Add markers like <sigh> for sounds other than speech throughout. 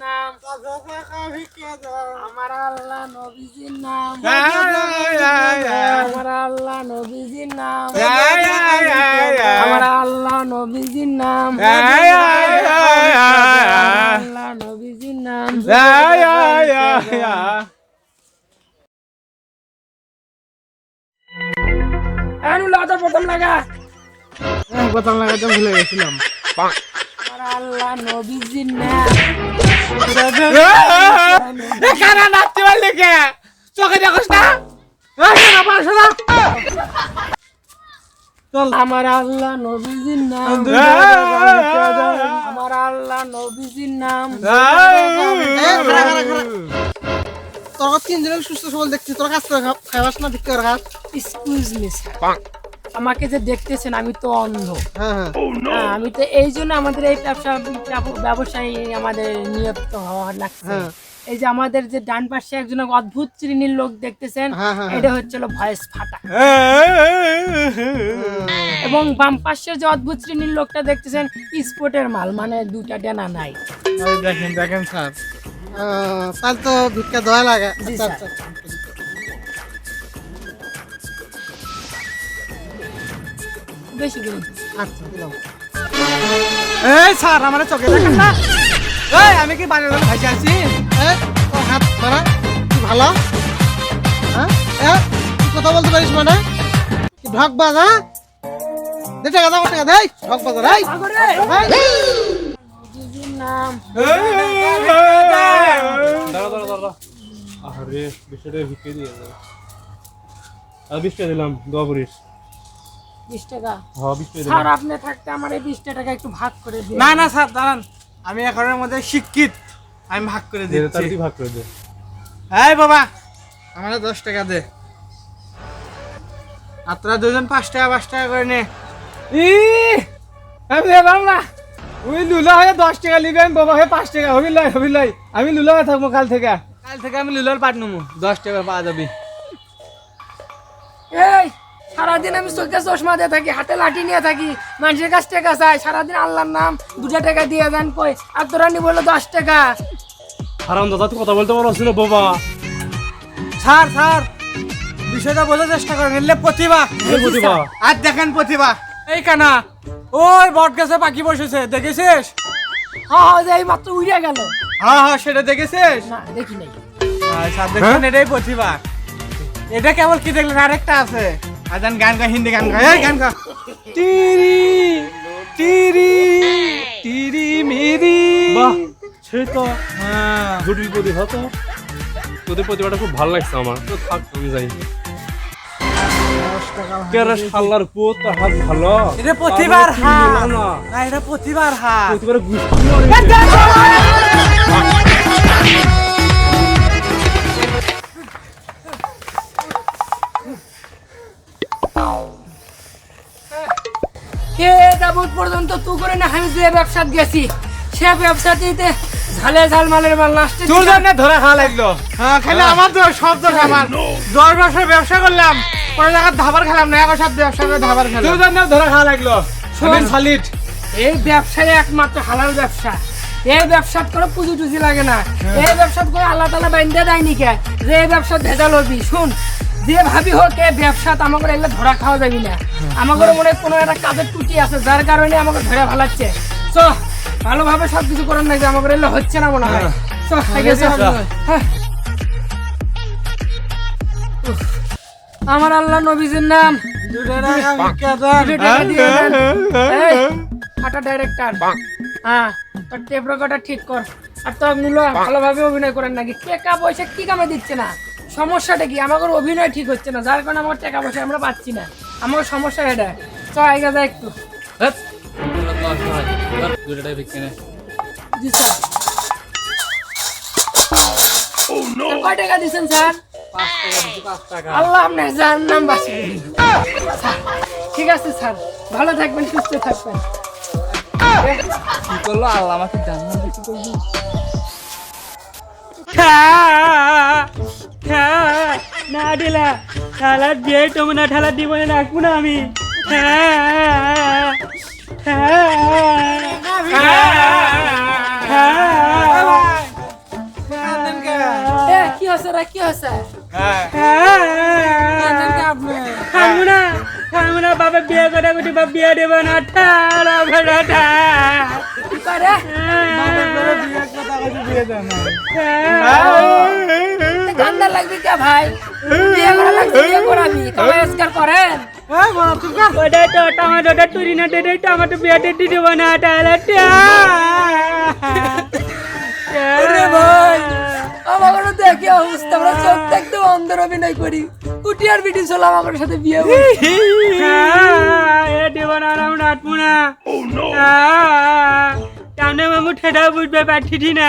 নাম আমার আল্লাহ নবীজির নাম আমার আল্লাহ নবীজির নাম প্রথম লাগা প্রথম লাগাতে ভুলে গেছিলাম আল্লাহ নবীজির নাচতে পারলি কে চোখে দেখোস না আমার আল্লাহ নবীজির নাম আমার আল্লাহ নবীজির নাম তোর তিনজনের সুস্থ সবল দেখছি তোর কাজ করে খা- খাইবাস না করে খাস এক্সকিউজ মি স্যার আমাকে যে দেখতেছেন আমি তো অন্ধ। হ্যাঁ হ্যাঁ। হ্যাঁ, আমি তো এই জন্য আমাদের এই ব্যবসা ব্যবসায়ী আমাদের নিয়ত হওয়া লাগছে। এই যে আমাদের যে ডান পাশে একজন অদ্ভুত শ্রেণির লোক দেখতেছেন এটা হচ্ছিল ভয়েস ফাটা। এবং বাম পাশের যে অদ্ভুত শ্রেণির লোকটা দেখতেছেন স্পোর্টের মাল মানে দুটা ডেনা নাই। দেখেন দেখেন স্যার। তাহলে তো ভিক্ষা দেওয়া লাগে। বেশি করে আচ্ছা দিলাম। এই স্যার আমার চোখে দেখেন না। এই আমি কি বাজারে ভাইসে আছি? হাত কি ভালো? হ্যাঁ? এ, কথা বলতে পারিস মানে? কি ঢক বাজ? টাকা দেই বাজ আরে ভিক্ষে দিয়ে আর বিশ দিলাম দোয়া করিস। বিশ টাকা। হ্যাঁ বিশ টাকা। স্যার আপনি থাকতে আমার এই বিশ টাকা একটু ভাগ করে দিন। না না স্যার দাঁড়ান। আমি এখনের মধ্যে শিক্ষিত। আমি ভাগ করে তাহলে তুই ভাগ করে দে। এই বাবা আমার দশ টাকা দে। আর তোরা দুজন পাঁচ টাকা পাঁচ টাকা করে নে। ই আমি না। ওই লুলা হয়ে দশ টাকা নিবি আমি বাবা হয়ে পাঁচ টাকা। হবি লাই হবি লাই আমি লুলা হয়ে থাকব কাল থেকে। কাল থেকে আমি লুলার পাট নেব। দশ টাকা পাওয়া যাবি। এই সারাদিন আমি চোখে চশমা দিয়ে থাকি হাতে লাঠি নিয়ে থাকি। মানুষের কাছ টাকা চাই। সারাদিন আল্লাহর নাম দুটা টাকা দিয়ে দেন কই? আর তোরা নি বলল দশ টাকা। হারাম দাদা তুই কথা বলতে পারছিস না বাবা। স্যার স্যার বিষয়টা বোঝার চেষ্টা করেন এলে প্রতিভা। প্রতিভা? আর দেখেন প্রতিভা। এই কানা ওই বট গাছে পাখি বসেছে দেখেছিস? হ্যাঁ হ্যাঁ যে এই মাত্র উড়ে গেল। হ্যাঁ হ্যাঁ সেটা দেখেছিস? না দেখি নাই। হ্যাঁ, স্যার দেখছেন এটাই প্রতিভা। এটা কেবল কি দেখলেন? আরেকটা আছে। আজান গান গা হিন্দি গান গা এই গান গা টিরি টিরি টিরি মেরি। বাহ সে তো হ্যাঁ। জটিল প্রতিভা তো। তোদের প্রতিভাটা খুব ভালো লাগছে আমার। তো থাক আমি যাই। কেরে শালার পুত তোর হাত ভালো। এটা প্রতিভার আমি হাত। না। এটা প্রতিভার হাত। প্রতিভার গুষ্টি কে পর্যন্ত তু করে না আমি যে ব্যবসাত গেছি সে ব্যবসাটিতে ঝালে ঝাল মালের মাল লাস্টে তোর জন্য ধরা খাওয়া লাগল। হ্যাঁ খালি আমার তো সব দোষ আমার। দশ বছর ব্যবসা করলাম কোনো জায়গায় ধাবার খেলাম না একর সাথে ব্যবসা করে ধাবার খেলাম। তোর জন্য ধরা খাওয়া লাগল। শোন। সালিট এই ব্যবসায় একমাত্র হালাল ব্যবসা। এই ব্যবসাত করে পুঁজি টুজি লাগে না। এই ব্যবসাত করে আল্লাহ তালা বাইন্দে দেয়নি কে? যে এই ব্যবসা ভেজাল হবি শুন। যে ভাবি হোক এই ব্যবসাত আমাকে এগুলো ধরা খাওয়া যাবি না। আমাকে মনে হয় কোনো একটা কাজের ত্রুটি আছে যার কারণে আমাকে ধরে ভালাচ্ছে। চ ভালোভাবে সব কিছু করার নাকি আমাকে এগুলো হচ্ছে না মনে হয়। চ হ্যাঁ। আমার আল্লাহ নবীজির নাম। ডাইরেক্টর হ্যাঁ তোর টেপ রেকর্ডার ঠিক কর। আর তোর মূল্য ভালোভাবে অভিনয় করেন নাকি? টাকা পয়সা কি কামে দিচ্ছে না? সমস্যাটা কি? আমাদের অভিনয় ঠিক হচ্ছে না যার কারণে আমার টাকা পয়সা আমরা পাচ্ছি না। আমার সমস্যা এটা। চ আগে যা একটু। জি স্যার। কয় টাকা দিচ্ছেন স্যার? আল্লাহ আপনার যার নাম ঠিক আছে স্যার। ভালো থাকবেন সুস্থ থাকবেন। কি করল? আল্লাহ আমাকে জান্নাত দিতে না দিলা ঠালা দিয়ে তুমি না ঠালা দিব না রাখব না আমি। কি হচ্ছে রে কি হচ্ছে? খাব না, খাব না বাবা বিয়ে করে উঠি বা বিয়ে দেব না ঠাড়া ভেড়া করে? লাগবে কে ভাই? বিয়ে করা লাগছে বিয়ে করাবি কামাই রোজগার করেন। ওটা তো টমেটোটা তুলি না দেবে টমেটো বিয়েতে দিয়ে দেবো না তাহলে আরে ভাই আমার দেখে অবস্থা আমরা চোখ দেখতে অন্ধের অভিনয় করি। উঠি আর বিটি চলো আমার সাথে বিয়ে এ দেব না আমি নাটবো না। কেমনে মামু ঠেডা বুঝবে পাঠিটি না।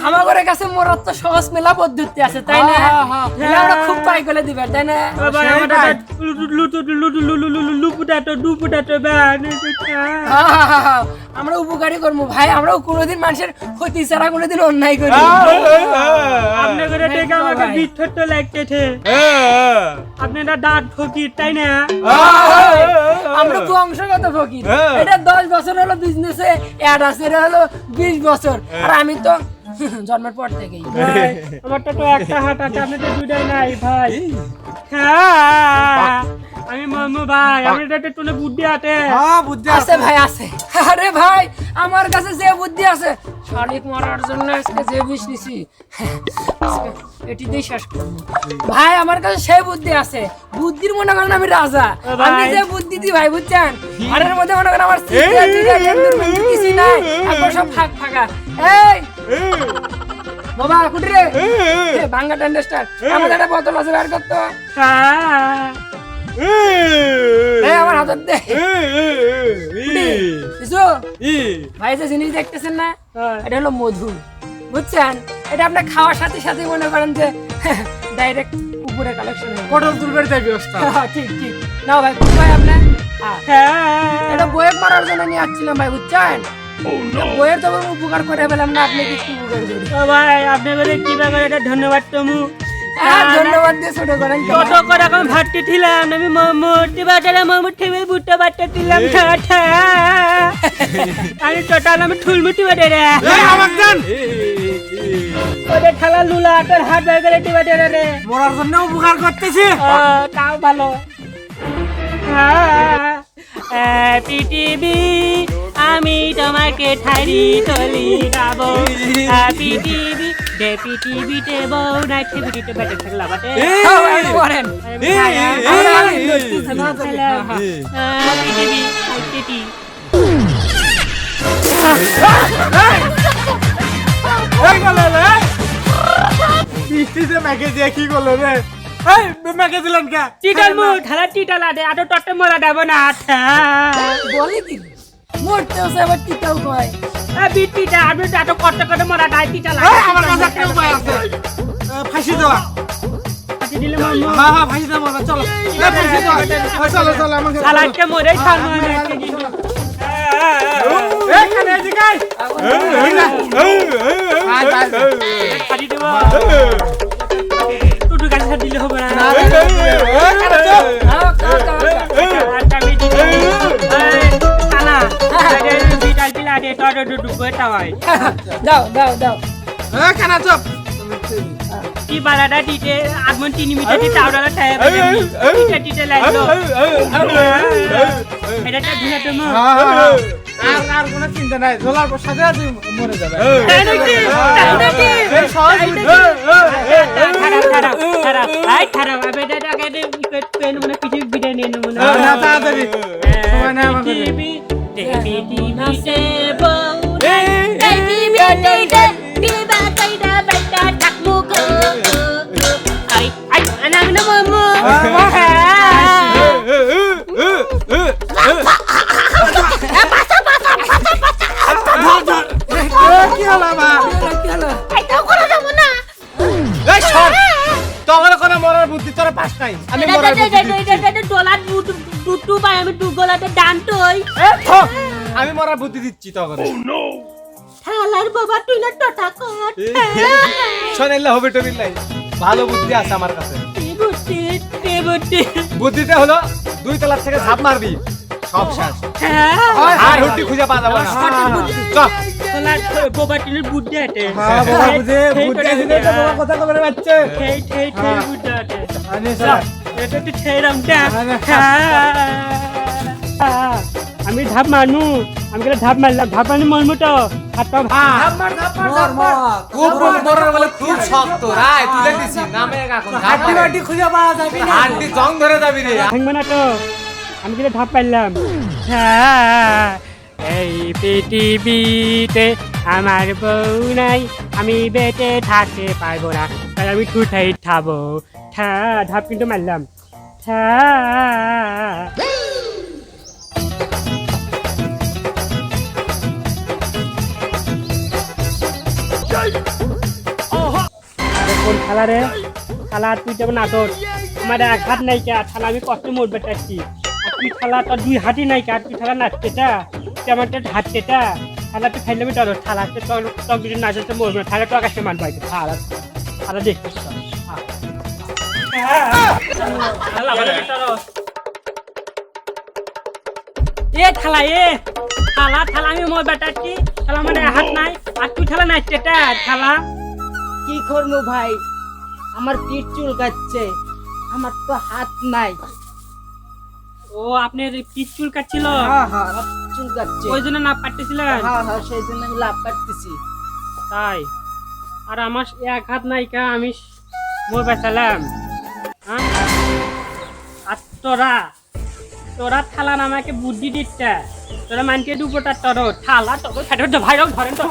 হামাগরের কাছে মরার তো সহজ মেলা পদ্ধতি আছে তাই না আমরা খুব পাই করে দিবে তাই না। আমরা উপকারী করব ভাই আমরাও কোনোদিন মানুষের ক্ষতি ছাড়া কোনোদিন অন্যায় করি আপনার করে দেখে আমাকে বিচ্ছর তো লাগতেছে আপনারা দাঁত ফকির তাই না আমরা বংশগত ফকির এটা দশ বছর হলো বিজনেসে অ্যাড আছে এটা হলো বিশ বছর আর আমি তো <laughs> জন্মের পর থেকেই। <laughs> ভাই, আমারটা তো একটা হাত আছে আপনি তো দুটাই নাই ভাই। হ্যাঁ, আমি মামু ভাই আমার একটা টুনে বুদ্ধি আছে। আছে ভাই আছে। আরে ভাই আমার কাছে যে বুদ্ধি আছে শালিক মারার জন্য আজকে যে বিষ নিছি। এটি দিয়ে শেষ করব। ভাই আমার কাছে সেই বুদ্ধি আছে। বুদ্ধির মনে করেন আমি রাজা। আমি যে বুদ্ধি দিই ভাই বুঝছেন? ঘরের মধ্যে মনে করেন আমার কিছুই নাই। একবার সব ফাঁক ফাঁকা। এই! বাবা কুটি রে এ, ভাঙ্গা টেন্ডেস্টার আমাদের একটা বোতল আছে বের করতো হ্যাঁ। এই আমার হাতত দে। কিছু ভাই যে জিনিস দেখতেছেন না এটা হলো মধু বুঝছেন? এটা আপনার খাওয়ার সাথে সাথে মনে করেন যে ডাইরেক্ট উপরে কালেকশন পটল তুলবের তাই ব্যবস্থা। ঠিক ঠিক। না ভাই কোন ভাই আপনার হ্যাঁ হ্যাঁ। এটা বইয়ের মারার জন্য নিয়ে আসছিলাম ভাই বুঝছেন? বইয়ের তো উপকার করে পেলাম না আপনি কি উপকার করি ও ভাই আপনি বলে করে এটা ধন্যবাদ তুমি। হ্যাঁ ধন্যবাদ দিয়ে ছোট করেন কেন? কত করে এখন ভাতটি ছিলাম আমি মোমোটি বাটারে মোমো ঠেবে বুটটা বাটটা দিলাম ঠাঠা আমি টোটাল আমি ঠুলমুটি বাটে রে। ওদের ঠালা লুলা তোর হাত বের করে টিবা রে রে। মরার জন্য উপকার করতেছি। তাও ভালো। পৃথিবী আমি তোমাকে ঠারি তলি গাবো হ্যাঁ, পৃথিবী পৃথিবীতে বউ থাকলা বাটে হ্যাঁ, করেন। হ্যাঁ, বৃষ্টিতে দিয়ে কি করল রে এই মেঘে দিলেন কে টিটাল মু ঢালা টিটাল আদে আটো টটে মরা দেব না আচ্ছা বলে কি মরতেও সে আবার টিকাও কয় বিটিটা আমি আটো কষ্ট করে মরা দাই টিটাল এই, আমার কাছে একটা উপায় আছে ফাঁসি দেওয়া আচ্ছা হ্যাঁ হ্যাঁ দিলে হবে না তোর দুটো বেটা হয় দাও দাও দাও এই, খানে চল। কি বালাটা দিতে আগমন তিন মিটার দিতে আউডালা ছায়া দিতে দিতে লাগল এটা তো ধুনা তো মো হ্যাঁ, হ্যাঁ, হ্যাঁ। আর আর কোনো চিন্তা নাই জলার পর সাথে সাথে মরে যাবে তাই নাকি তাই সহজ। খারাপ খারাপ খারাপ আই খারাপ আবে দাদা কেটে পেন মানে পিঠে বিটে নিয়ে নেব না হ্যাঁ, না, তাড়াতাড়ি। সময় নাই আমার তখন কোনো মরার বুদ্ধি তোরা পাস নাই আমি মরার বুদ্ধি। ডলার দুটু পাই আমি দু গলাতে ডান থ। আমি মরার বুদ্ধি দিচ্ছি তখন। থালার বাবা তুই না টটা কর। শোনাইলে হবে টনিল্লাই ভালো বুদ্ধি আছে আমার কাছে। বুদ্ধি তে বুদ্ধি। বুদ্ধিটা হলো দুই তলার থেকে ঝাঁপ মারবি। সব শেষ। হ্যাঁ। আর হুটি খুঁজে পাওয়া যাবে না। বুদ্ধি। তোলার বোবা টিনের বুদ্ধি আটে। হ্যাঁ বাবা বুঝে বুদ্ধি আছে কথা কবে বাচ্চা ঠেই ঠেই ঠেই বুদ্ধি ঠেইরাম দা হ্যাঁ। আমি ধাপ মারনু আমি ধাপ মারলাম ধাপ মারনি মরমু তো। হাত পা ধাপ্পার, ধাপ্পার, ধাপ্পার। খুব বড় বলে খুব শক্ত। রাই তুলে দিছি নামে এখন হাড্ডি বাড্ডি খুঁজে পাওয়া যাবে না। হাড্ডি জং ধরে যাবি রে। ভাঙবে না তো। আমি কেন ধাপ মারলাম। হ্যাঁ, এই পৃথিবীতে আমার বউ নাই আমি বেটে থাকতে পারব না। তাই আমি ঠুঠাই খাব ঠা ধাপ কিন্তু মারলাম। ঠা আরে কোন খেলা রে, খেলা, তুই যেমন আদর, আমার এক হাত নাই কে খেলা, আমি কষ্ট মরবে চাচ্ছি তুই খেলা, তোর দুই হাতই নাই কে, আর তুই খেলা নাচতেটা তুই আমার তো হাততেটা খেলা, তুই খাইলে আমি ডর। খেলা তো তোর তোর নাচতে মরবে না খেলা তো আকাশে মান পাইছে খেলা খেলা, দেখছিস এ খেলা এ। খেলা খেলা আমি মোর মানে হাত নাই। আর তুই খেলা নাচতেটা খেলা কি করব ভাই? আমার পিঠ চুলকাচ্ছে। আমার তো হাত নাই। ও আপনার পিচ চুল কাটছিল হ্যাঁ হ্যাঁ চুলকাচ্ছে। ওই জন্য হ্যাঁ হ্যাঁ সেই জন্য আমি লাভ তাই। আর আমার এক হাত নাই কা আমি মোর বেচালাম। হ্যাঁ? আর তোরা তোরা থালা আমাকে বুদ্ধি দিচ্ছে। তোরা মানকে দুপোটা তর থালা তোকে ফেটে ভাইরাল ধরেন তো।